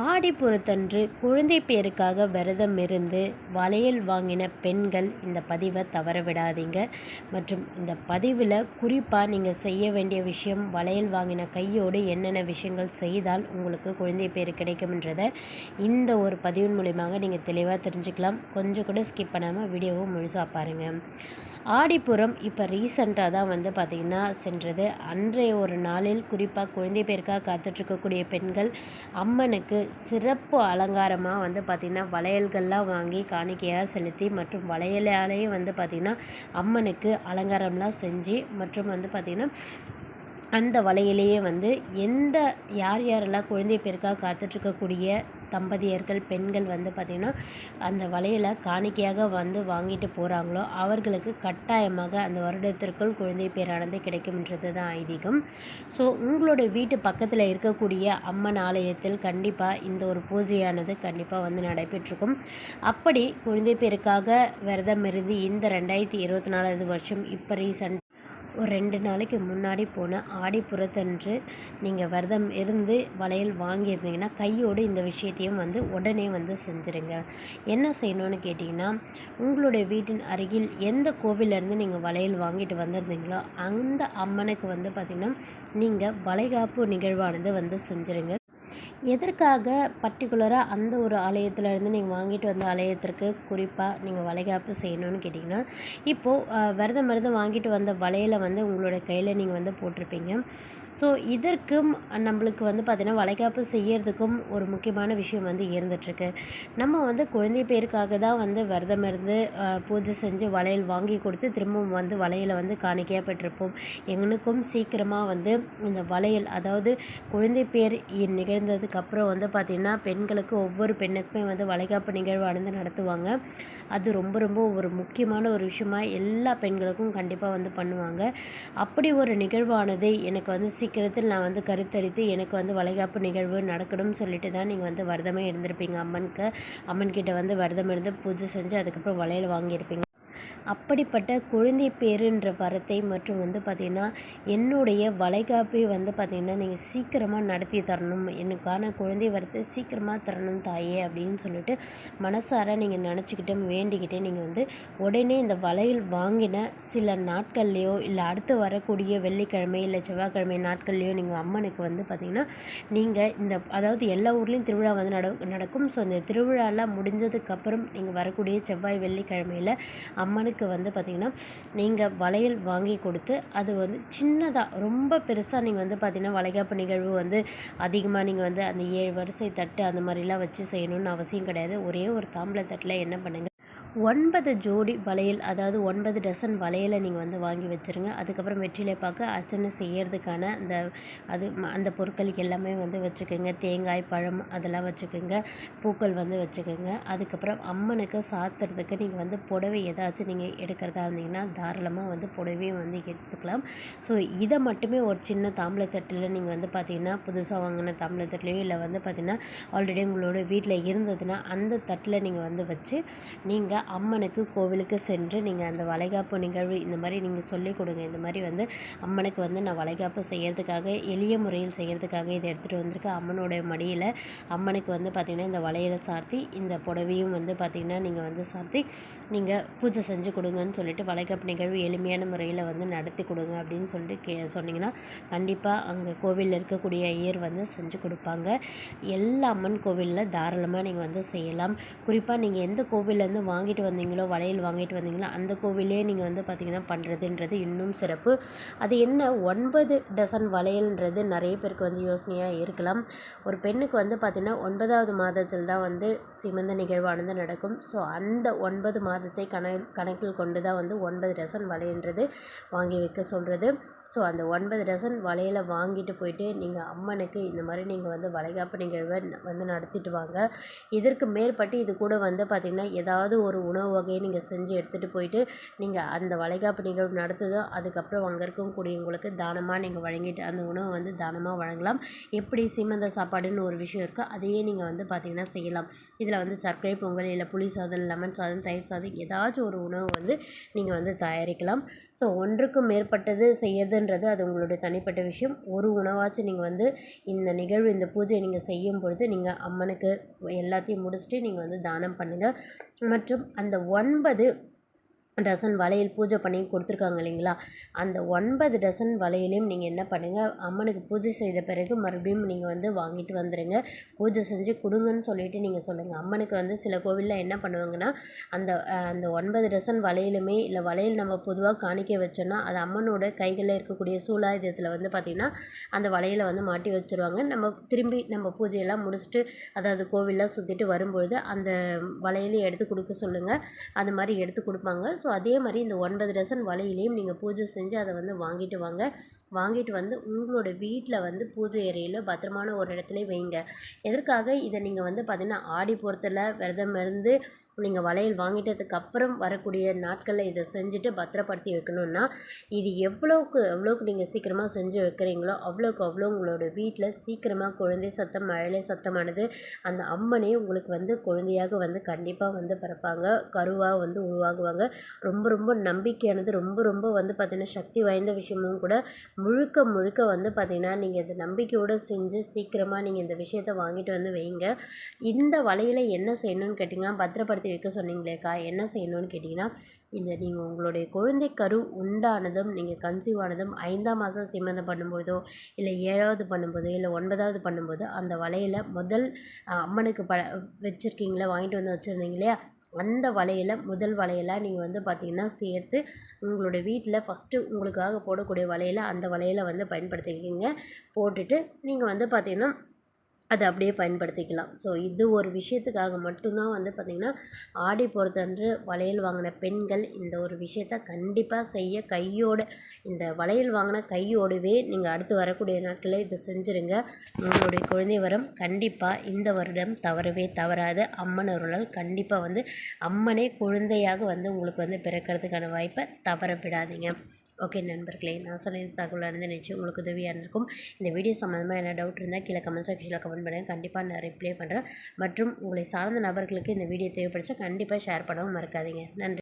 ஆடிப்புறத்தன்று குழந்தை பேருக்காக விரதம் இருந்து வளையல் வாங்கின பெண்கள் இந்த பதிவை தவற விடாதீங்க மற்றும் இந்த பதிவில் குறிப்பாக நீங்கள் செய்ய வேண்டிய விஷயம் வளையல் வாங்கின கையோடு என்னென்ன விஷயங்கள் செய்தால் உங்களுக்கு குழந்தை பேர் கிடைக்கும்ன்றதை இந்த ஒரு பதிவின் மூலியமாக நீங்கள் தெளிவாக தெரிஞ்சுக்கலாம். கொஞ்சம் கூட ஸ்கிப் பண்ணாமல் வீடியோவை முழுசாக பாருங்கள் ஆடிப்புறம் இப்போ ரீசண்டாக தான் வந்து பார்த்திங்கன்னா சென்றது. அன்றைய ஒரு நாளில் குறிப்பாக குழந்தை பேருக்காக காத்துட்ருக்கக்கூடிய பெண்கள் அம்மனுக்கு சிறப்பு அலங்காரமாக வந்து பார்த்திங்கன்னா வளையல்கள்லாம் வாங்கி காணிக்கையாக செலுத்தி மற்றும் வளையலாலேயே வந்து பார்த்திங்கன்னா அம்மனுக்கு அலங்காரம்லாம் செஞ்சு மற்றும் வந்து பார்த்திங்கன்னா அந்த வலையிலேயே வந்து எந்த யார் யாரெல்லாம் குழந்தை பேருக்காக காத்துட்ருக்கக்கூடிய தம்பதியர்கள் பெண்கள் வந்து பார்த்திங்கன்னா அந்த வலையில் காணிக்கையாக வந்து வாங்கிட்டு போகிறாங்களோ அவர்களுக்கு கட்டாயமாக அந்த வருடத்திற்குள் குழந்தை பேரானது கிடைக்கும்ன்றது தான் ஐதீகம். ஸோ உங்களுடைய வீட்டு பக்கத்தில் இருக்கக்கூடிய அம்மன் ஆலயத்தில் கண்டிப்பாக இந்த ஒரு பூஜையானது கண்டிப்பாக வந்து நடைபெற்றிருக்கும். அப்படி குழந்தை பேருக்காக விரதம் இருந்து இந்த ரெண்டாயிரத்தி இருபத்தி நாலாவது வருஷம் இப்போ ரீசன்ட் ஒரு ரெண்டு நாளைக்கு முன்னாடி போன ஆடிப்புறத்தன்று நீங்கள் விரதம் இருந்து வளையல் வாங்கியிருந்தீங்கன்னா கையோடு இந்த விஷயத்தையும் வந்து உடனே வந்து செஞ்சுருங்க. என்ன செய்யணும்னு கேட்டிங்கன்னா உங்களுடைய வீட்டின் அருகில் எந்த கோவிலேருந்து நீங்கள் வளையல் வாங்கிட்டு வந்திருந்தீங்களோ அந்த அம்மனுக்கு வந்து பார்த்திங்கன்னா நீங்கள் வளைகாப்பு நிகழ்வானது வந்து செஞ்சுருங்க. எதற்காக பர்டிகுலராக அந்த ஒரு ஆலயத்துலேருந்து நீங்கள் வாங்கிட்டு வந்த ஆலயத்திற்கு குறிப்பாக நீங்கள் வளைகாப்பு செய்யணும்னு கேட்டிங்கன்னா இப்போது விரதம் மருந்து வாங்கிட்டு வந்த வளையலை வந்து உங்களோட கையில் நீங்கள் வந்து போட்டிருப்பீங்க. ஸோ இதற்கும் நம்மளுக்கு வந்து பார்த்திங்கன்னா வளைகாப்பு செய்யறதுக்கும் ஒரு முக்கியமான விஷயம் வந்து இருந்துகிட்ருக்கு நம்ம வந்து குழந்தை பேருக்காக தான் வந்து விரதம் இருந்து பூஜை செஞ்சு வளையல் வாங்கி கொடுத்து திரும்பவும் வந்து வளையலை வந்து காணிக்கையாக பெற்றிருப்போம். எங்களுக்கும் சீக்கிரமாக வந்து இந்த வளையல் அதாவது குழந்தை பேர் நிகழ்ந்ததுக்கு அப்புறம் வந்து பார்த்திங்கன்னா பெண்களுக்கு ஒவ்வொரு பெண்ணுக்குமே வந்து வளைகாப்பு நிகழ்வானது நடத்துவாங்க. அது ரொம்ப ரொம்ப ஒரு முக்கியமான ஒரு விஷயமாக எல்லா பெண்களுக்கும் கண்டிப்பாக வந்து பண்ணுவாங்க. அப்படி ஒரு நிகழ்வானது எனக்கு வந்து சீக்கிரத்தில் நான் வந்து கருத்தரித்து எனக்கு வந்து வளைகாப்பு நிகழ்வு நடக்கணும்னு சொல்லிட்டு தான் நீங்கள் வந்து விரதமே இருந்திருப்பீங்க. அம்மனுக்கு அம்மன்கிட்ட வந்து வரதம் இருந்து பூஜை செஞ்சு அதுக்கப்புறம் வளையல் வாங்கியிருப்பீங்க. அப்படிப்பட்ட குழந்தை பேருன்ற வரத்தை மற்றும் வந்து பார்த்திங்கன்னா என்னுடைய வளைகாப்பை வந்து பார்த்திங்கன்னா நீங்கள் சீக்கிரமாக நடத்தி தரணும். எனக்கான குழந்தை வரத்தை சீக்கிரமாக தரணும் தாயே அப்படின்னு சொல்லிட்டு மனசார நீங்கள் நினச்சிக்கிட்டு வேண்டிக்கிட்டே நீங்கள் வந்து உடனே இந்த வளையல் வாங்கின சில நாட்கள்லேயோ இல்லை அடுத்து வரக்கூடிய வெள்ளிக்கிழமை இல்லை செவ்வாய்க்கிழமை நாட்கள்லேயோ நீங்கள் அம்மனுக்கு வந்து பார்த்திங்கன்னா நீங்கள் இந்த அதாவது எல்லா ஊர்லேயும் திருவிழா வந்து நட நடக்கும். ஸோ அந்த திருவிழாலாம் முடிஞ்சதுக்கப்புறம் நீங்கள் வரக்கூடிய செவ்வாய் வெள்ளிக்கிழமையில் அம்மனுக்கு அதுக்கு வந்து பார்த்திங்கன்னா நீங்கள் வளையல் வாங்கி கொடுத்து அது வந்து சின்னதாக ரொம்ப பெருசாக நீங்கள் வந்து பார்த்திங்கன்னா வளைகாப்பு நிகழ்வு வந்து அதிகமாக நீங்கள் வந்து அந்த ஏழு வரிசை தட்டு அந்த மாதிரிலாம் வச்சு செய்யணும்னு அவசியம் கிடையாது. ஒரே ஒரு தாம்பளை தட்டில் என்ன பண்ணுங்கள் ஒன்பது ஜோடி வளையல் அதாவது ஒன்பது டசன் வளையலை நீங்கள் வந்து வாங்கி வச்சுருங்க. அதுக்கப்புறம் வெற்றிலை பார்க்க அர்ச்சனை செய்கிறதுக்கான அந்த அது அந்த பொருட்கள் எல்லாமே வந்து வச்சுக்கோங்க. தேங்காய் பழம் அதெல்லாம் வச்சுக்கோங்க. பூக்கள் வந்து வச்சுக்கோங்க. அதுக்கப்புறம் அம்மனுக்கு சாத்துறதுக்கு நீங்கள் வந்து புடவை ஏதாச்சும் நீங்கள் எடுக்கிறதா இருந்தீங்கன்னா தாராளமாக வந்து புடவையும் வந்து எடுத்துக்கலாம். ஸோ இதை மட்டுமே ஒரு சின்ன தாம்பளத்தட்டில் நீங்கள் வந்து பார்த்தீங்கன்னா புதுசாக வாங்கின தாம்பளத்தட்டிலையோ இல்லை வந்து பார்த்திங்கன்னா ஆல்ரெடி உங்களோட வீட்டில் இருந்ததுன்னா அந்த தட்டில் நீங்கள் வந்து வச்சு நீங்கள் அம்மனுக்கு கோவிலுக்கு சென்று நீங்கள் அந்த வளைகாப்பு நிகழ்வு இந்த மாதிரி நீங்கள் சொல்லிக் கொடுங்க. இந்த மாதிரி வந்து அம்மனுக்கு வந்து நான் வளைகாப்பு செய்கிறதுக்காக எளிய முறையில் செய்கிறதுக்காக இதை எடுத்துகிட்டு வந்திருக்கேன். அம்மனுடைய மடியில் அம்மனுக்கு வந்து பார்த்திங்கன்னா இந்த வளையலை சார்த்தி இந்த புடவையும் வந்து பார்த்திங்கன்னா நீங்கள் வந்து சார்த்தி நீங்கள் பூஜை செஞ்சு கொடுங்கன்னு சொல்லிட்டு வளைகாப்பு நிகழ்வு எளிமையான முறையில் வந்து நடத்தி கொடுங்க அப்படின்னு சொல்லிட்டு கே சொன்னிங்கன்னா கண்டிப்பாக அங்கே கோவிலில் இருக்கக்கூடிய ஐயர் வந்து செஞ்சு கொடுப்பாங்க. எல்லா அம்மன் கோவிலில் தாராளமாக நீங்கள் வந்து செய்யலாம். குறிப்பாக நீங்கள் எந்த கோவிலேருந்து வாங்கி வாங்கிட்டு வந்தீங்களோ வளையல் வாங்கிட்டு வந்தீங்களோ அந்த கோவிலே நீங்கள் வந்து பார்த்திங்கன்னா பண்ணுறதுன்றது இன்னும் சிறப்பு. அது என்ன ஒன்பது டசன் வளையல்ன்றது நிறைய பேருக்கு வந்து யோசனையாக இருக்கலாம். ஒரு பெண்ணுக்கு வந்து பார்த்திங்கன்னா ஒன்பதாவது மாதத்தில் தான் வந்து சிமந்த நிகழ்வானது நடக்கும். ஸோ அந்த ஒன்பது மாதத்தை கண கணக்கில் கொண்டு தான் வந்து ஒன்பது டசன் வளையன்றது வாங்கி வைக்க சொல்கிறது ஸோ அந்த ஒன்பது டசன் வளையலை வாங்கிட்டு போயிட்டு நீங்கள் அம்மனுக்கு இந்த மாதிரி நீங்கள் வந்து வளைகாப்பு நிகழ்வை வந்து நடத்திட்டு வாங்க. இதற்கு மேற்பட்டு இது கூட வந்து பார்த்திங்கன்னா ஏதாவது ஒரு உணவு வகையை நீங்கள் செஞ்சு எடுத்துகிட்டு போயிட்டு நீங்கள் அந்த வளைகாப்பு நிகழ்வு நடத்துதோ அதுக்கப்புறம் அங்கே இருக்கக்கூடியவங்களுக்கு தானமாக நீங்கள் வழங்கிட்டு அந்த உணவை வந்து தானமாக வழங்கலாம். எப்படி சீமந்த சாப்பாடுன்னு ஒரு விஷயம் இருக்கோ அதையே நீங்கள் வந்து பார்த்திங்கன்னா செய்யலாம். இதில் வந்து சர்க்கரை பொங்கல் இல்லை புளி சாதம் லெமன் சாதம் தயிர் சாதம் ஏதாச்சும் ஒரு உணவு வந்து நீங்கள் வந்து தயாரிக்கலாம். ஸோ ஒன்றுக்கும் மேற்பட்டது செய்யறதுன்றது அது உங்களுடைய தனிப்பட்ட விஷயம். ஒரு உணவாச்சும் நீங்கள் வந்து இந்த நிகழ்வு இந்த பூஜையை நீங்கள் செய்யும் பொழுது நீங்கள் அம்மனுக்கு எல்லாத்தையும் முடிச்சுட்டு நீங்கள் வந்து தானம் பண்ணுங்கள் மற்றும் அந்த ஒன்பது டசன் வளையல் பூஜை பண்ணி கொடுத்துருக்காங்க இல்லைங்களா? அந்த ஒன்பது டசன் வளையலையும் நீங்கள் என்ன பண்ணுங்கள் அம்மனுக்கு பூஜை செய்த பிறகு மறுபடியும் நீங்கள் வந்து வாங்கிட்டு வந்துடுங்க பூஜை செஞ்சு கொடுங்கன்னு சொல்லிட்டு நீங்கள் சொல்லுங்கள் அம்மனுக்கு வந்து சில கோவிலில் என்ன பண்ணுவாங்கன்னா அந்த அந்த ஒன்பது டசன் வளையலுமே இல்லை வளையல் நம்ம பொதுவாக காணிக்க வச்சோன்னா அது அம்மனோட கைகளில் இருக்கக்கூடிய சூலாயுதத்தில் வந்து பார்த்திங்கன்னா அந்த வளையலை வந்து மாட்டி வச்சுருவாங்க. நம்ம திரும்பி நம்ம பூஜையெல்லாம் முடிச்சுட்டு அதாவது கோவிலெலாம் சுற்றிட்டு வரும்பொழுது அந்த வளையலையும் எடுத்து கொடுக்க சொல்லுங்கள் அது மாதிரி எடுத்து கொடுப்பாங்க. ஸோ அதே மாதிரி இந்த ஒன்பது டசன் வலையிலையும் நீங்கள் பூஜை செஞ்சு அதை வந்து வாங்கிட்டு வாங்க. வாங்கிட்டு வந்து உங்களோட வீட்டில் வந்து பூஜை அறையில் பத்திரமான ஒரு இடத்துல வைங்க. எதற்காக இதை நீங்கள் வந்து பார்த்திங்கன்னா ஆடி பொறுத்தில் விரதம் இருந்து நீங்கள் வளையல் வாங்கிட்டதுக்கு அப்புறம் வரக்கூடிய நாட்களில் இதை செஞ்சுட்டு பத்திரப்படுத்தி வைக்கணுன்னா இது எவ்வளோக்கு எவ்வளோக்கு நீங்கள் சீக்கிரமாக செஞ்சு வைக்கிறீங்களோ அவ்வளோக்கு அவ்வளோ உங்களோட வீட்டில் சீக்கிரமாக குழந்தை சத்தம் மழலை சத்தமானது அந்த அம்மனே உங்களுக்கு வந்து குழந்தையாக வந்து கண்டிப்பாக வந்து பிறப்பாங்க. கருவாக வந்து உருவாகுவாங்க. ரொம்ப ரொம்ப நம்பிக்கையானது ரொம்ப ரொம்ப வந்து பார்த்திங்கன்னா சக்தி வாய்ந்த விஷயமும் கூட முழுக்க முழுக்க வந்து பார்த்திங்கன்னா நீங்கள் இந்த நம்பிக்கையோடு செஞ்சு சீக்கிரமாக நீங்கள் இந்த விஷயத்தை வாங்கிட்டு வந்து வைங்க. இந்த வலையில் என்ன செய்யணும்னு கேட்டிங்கன்னா பத்திரப்படுத்தி வைக்க சொன்னீங்களேக்கா என்ன செய்யணும்னு கேட்டிங்கன்னா இந்த நீங்கள் உங்களுடைய குழந்தை கரு உண்டானதும் நீங்கள் கன்சீவ் ஆனதும் ஐந்தாம் மாதம் சீமந்தம் பண்ணும்போதோ இல்லை ஏழாவது பண்ணும்போதோ இல்லை ஒன்பதாவது பண்ணும்போது அந்த வலையில் முதல் அம்மனுக்கு ப வச்சுருக்கீங்களா வாங்கிட்டு வந்து வச்சுருந்தீங்க இல்லையா அந்த வலையில் முதல் வலையெல்லாம் நீங்கள் வந்து பார்த்திங்கன்னா சேர்த்து உங்களோட வீட்டில் ஃபஸ்ட்டு உங்களுக்காக போடக்கூடிய வலையில் அந்த வலையில் வந்து பயன்படுத்திக்கிங்க. போட்டுட்டு நீங்கள் வந்து பார்த்திங்கன்னா அதை அப்படியே பயன்படுத்திக்கலாம். ஸோ இது ஒரு விஷயத்துக்காக மட்டும்தான் வந்து பார்த்திங்கன்னா ஆடி பொறுத்தன்று வளையல் வாங்கின பெண்கள் இந்த ஒரு விஷயத்த கண்டிப்பாக செய்ய கையோடு இந்த வளையல் வாங்கின கையோடவே நீங்கள் அடுத்து வரக்கூடிய நாட்களில் இதை செஞ்சுருங்க. உங்களுடைய குழந்தை வரம் கண்டிப்பாக இந்த வருடம் தவறவே தவறாது. அம்மன் அருளால் கண்டிப்பாக வந்து அம்மனே குழந்தையாக வந்து உங்களுக்கு வந்து பிறக்கிறதுக்கான வாய்ப்பை தவற விடாதீங்க ஓகே நண்பர்களே நான் சொன்ன தகவலாக இருந்து நினச்சி உங்களுக்கு உதவியாக இருக்கும். இந்த வீடியோ சம்மந்தமாக என்ன டவுட் இருந்தால் கீழே கமெண்ட் செக்ஷனில் கமெண்ட் பண்ணுங்கள் கண்டிப்பாக நான் ரிப்ளை பண்ணுறேன் மற்றும் உங்களை சார்ந்த நபர்களுக்கு இந்த வீடியோ தேவைப்படுச்சா கண்டிப்பாக ஷேர் பண்ணவும் மறக்காதீங்க. நன்றி.